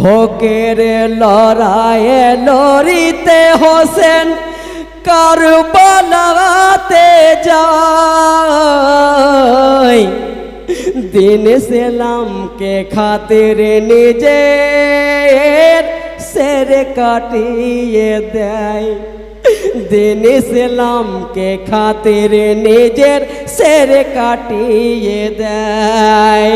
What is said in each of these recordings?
হকের লড়াইয়ে লড়িতে হোসেন কারবালাতে যায়। দিন সেলামকে খাতির নিজের সের কাটিয়ে দেয়। দিন ইসলামকে খাতির নিজের সের কাটিয়ে দেয়।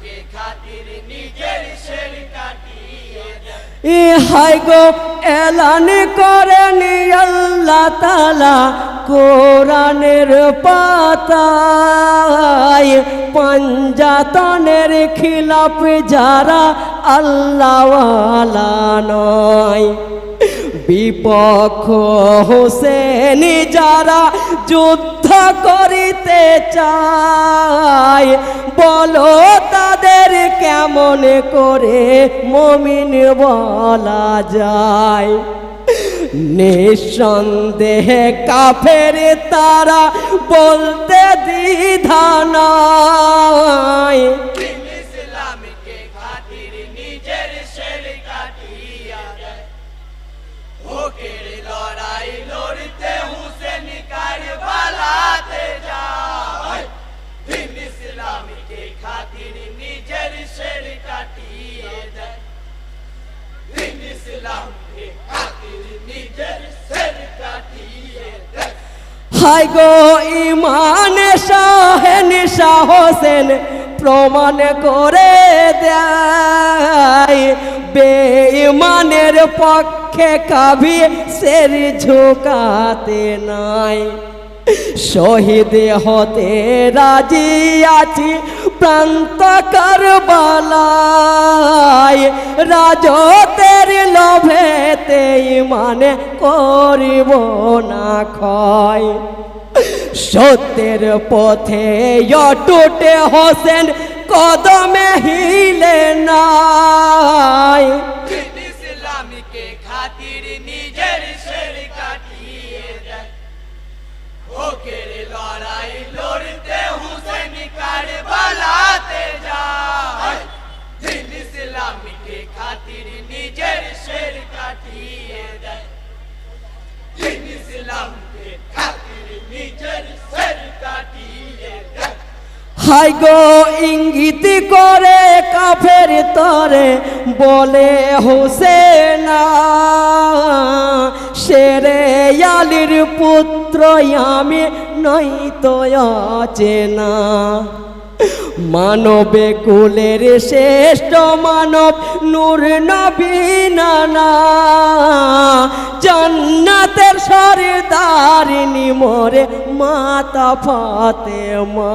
ইসলামীকে খাতির নিজের শের কাটিয়ে দেয় ই হাই গো, এলান করেন আল্লাহ তালা কোরআনের পাতায়। পঞ্জাতনের খিলাফ যারা আল্লাহওয়ালা নয়। বিপক্ষ হোসেন যারা যুদ্ধ করিতে চায়, বলো তাদের কেমন করে মমিন বলা যায়? নিঃসন্দেহে কাফের তারা বলতে দ্বিধা হাই গো ইমান শাহ হোসেন প্রমাণ করে দেয়। বেঈমানের পক্ষে কাভি সের ঝুঁকাতে নাই। শহীদ হতে রাজি আছি প্রান্ত কারবালায় রাজতের মানে করিব না ক্ষয়। সত্যের পথে অটুটে হোসেন কদমে হিলে নাই। হাই গো ইঙ্গিত করে কাফের তরে, বলে হোসেনা, সেরে আলির পুত্র আমি নই তো চেনা মানবে কুলের শ্রেষ্ঠ মানব নূর নবীনা জান্নাতের সরদারিনী মোরে মাতা ফাতে মা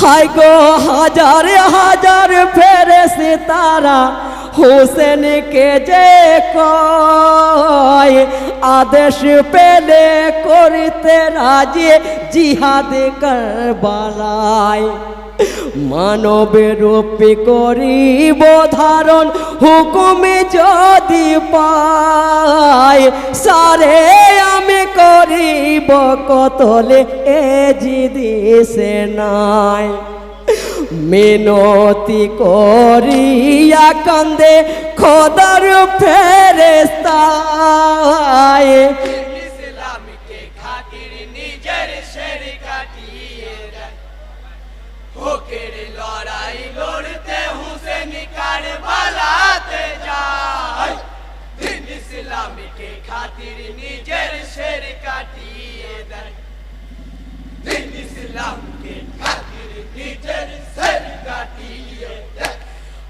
হাই গো হাজার হাজার ফেরেস তারা, হোসেনকে যে কয় আদেশ পেলে করিতে রাজি জিহাদ করবালায়। মানবের রূপে করিব ধারণ, হুকুমে যদি পায় সারে আমি করিব কতলে, এ জিদিসে নাই। মিনতি করিয়া কান্দে খোদার ফেরেস্তায় লড়তে হুসেন কারবালাতে যায় দিন ইসলামকে খাতির নিজের শের কাটিয়ে দেয় দিন ইসলামকে খাতির নিজের শের কাটিয়ে দেয়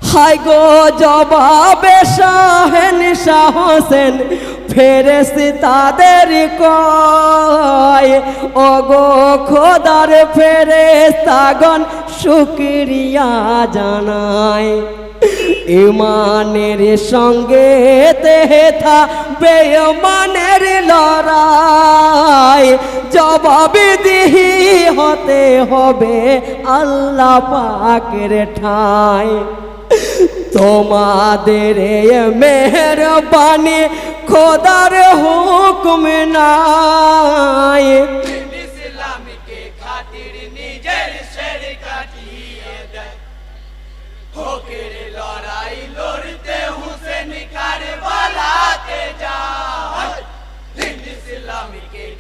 হাই গো জবাবে শাহেন শাহ হোসেন ফেরেস তাদের কয় ও গো খোদার ফেরেস তাগন শুক্রিয়া জানায় ইমানের সঙ্গে তেথা বেমানের লড়াই। জবাব দিহি হতে হবে আল্লাহ পাকের ঠাই। তোমাদের মেহরবানি খোদার হুকুম নাই।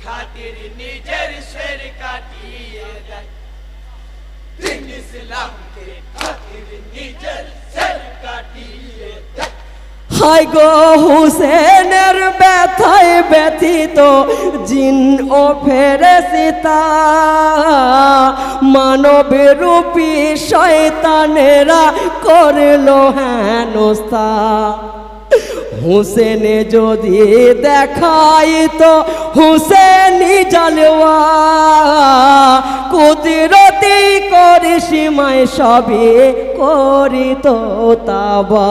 খাতির নিজের শের কাটিয়ে দেয়। ইসলামকে খাতির নিজের শের কাটিয়ে হাই গো হুসেনের ব্যথায় ব্যথিত জিন ও ফেরে ফেরেসিতা মানব রূপী শয়তানেরা করল হেনস্তা হুসেনে যদি দেখাই তো হুসেনি জালওয়া কুদরতি করি সীমায় সবই করিত তাবা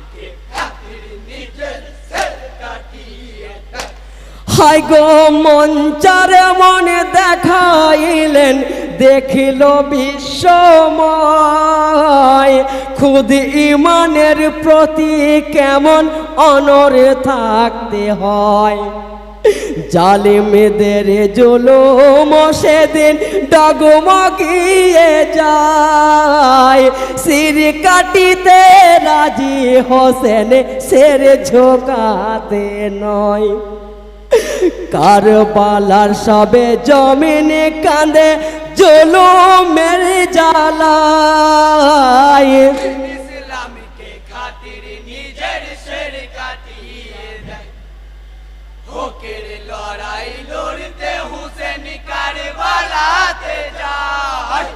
হাই গো মঞ্চারে মনে দেখাইলেন দেখিল বিশ্বময় খুদ ইমানের প্রতি কেমন অনরে থাকতে হয়। জালিমেদের জুলুম সেদিন ডগমগিয়ে যায়। সির কাটিতে রাজি হোসেন সের ঝোকাতে নয়। কারবালার সবে জমিনে কাঁদে দিন ইসলামকে খাতির নিজের কাটিয়ে দেয়। হোকের লড়াই লড়তে হুসেন কারবালাতে যায়।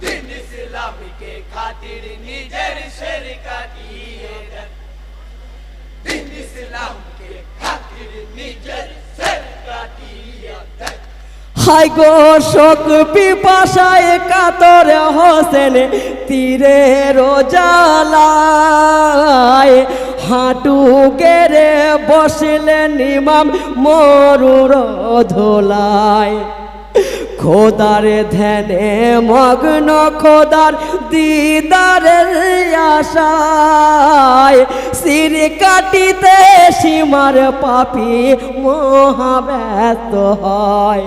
দিন ইসলামকে খাতির নিজের শের কাটিয়ে দেয়। দিন ইসলামকে খাতির নিজের শের কাটিয়ে দেয়। হাই গো শোক পিপাসায় কাতর হোসেন, তীরে রোজালায় হাঁটু গেরে বসলেন ইমাম মরুর ধোলায় খোদার ধ্যানে মগ্ন খোদার দিদারের আশায়। সির কাটিতে সীমার পাপি মহাব্যস্ত হয়।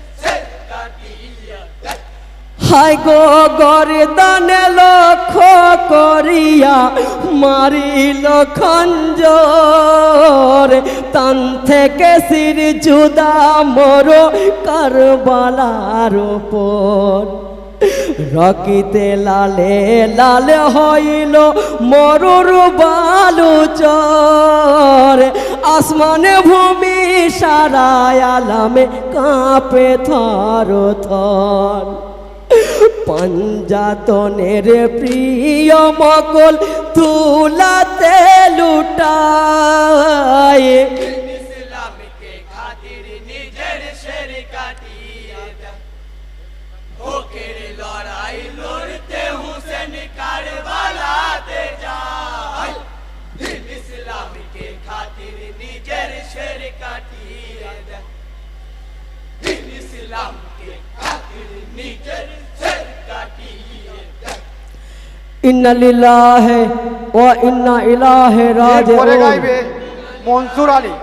হাই গো গরদানে লক্ষ্য করিয়া মারিল খঞ্জর। তান থেকে সির জুদা মরো কারবালার উপর রকিতে লালে, লাল হইল মরুর বালু চর। আসমানে ভূমি সারায়, আলামে কাঁপে থর থর। পঞ্জাতনের প্রিয় মকল তুলাতে লুটায়। ইন্না ও ইন্না ইলাহে গাইবে মনসুর আলী।